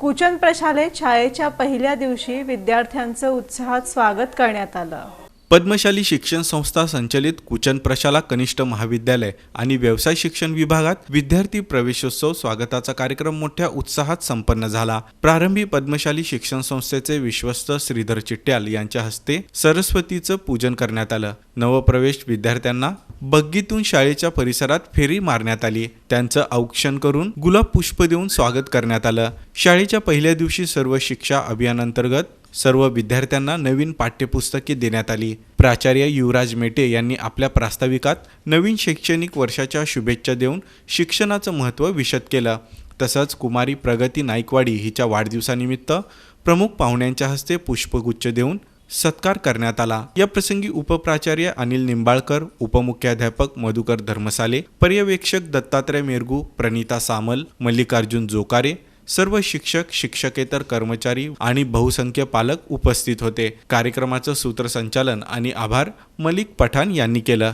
कुचन प्रशालेत शाळेच्या पहिल्या दिवशी विद्यार्थ्यांचं उत्साहात स्वागत करण्यात आलं. पद्मशाली शिक्षण संस्था संचलित कुचन प्रशाला कनिष्ठ महाविद्यालय आणि व्यवसाय शिक्षण विभागात विद्यार्थी प्रवेशोत्सव स्वागताचा कार्यक्रम मोठ्या उत्साहात संपन्न झाला. प्रारंभी पद्मशाली शिक्षण संस्थेचे विश्वस्त श्रीधर चिट्ट्याल यांच्या हस्ते सरस्वतीचं पूजन करण्यात आलं. नवप्रवेश विद्यार्थ्यांना बग्गीतून शाळेच्या परिसरात फेरी मारण्यात आली. त्यांचं औक्षण करून गुलाब पुष्प देऊन स्वागत करण्यात आलं. शाळेच्या पहिल्या दिवशी सर्व शिक्षा अभियानांतर्गत सर्व विद्यार्थ्यांना नवीन पाठ्यपुस्तके देण्यात आली. प्राचार्य युवराज मेटे यांनी आपल्या प्रास्ताविकात नवीन शैक्षणिक वर्षाच्या शुभेच्छा देऊन शिक्षणाचं महत्त्व विशद केलं. तसंच कुमारी प्रगती नाईकवाडी हिच्या वाढदिवसानिमित्त प्रमुख पाहुण्यांच्या हस्ते पुष्पगुच्छ देऊन सत्कार करण्यात आला. या प्रसंगी उपप्राचार्य अनिल निंबाळकर उपमुख्याध्यापक मधुकर धर्मसाले पर्यवेक्षक दत्तात्रय मेरगू प्रणिता सामल मल्लिकार्जुन जोकारे सर्व शिक्षक शिक्षकेतर कर्मचारी आणि बहुसंख्य पालक उपस्थित होते. कार्यक्रमाचं सूत्रसंचालन आणि आभार मलिक पठाण यांनी केलं.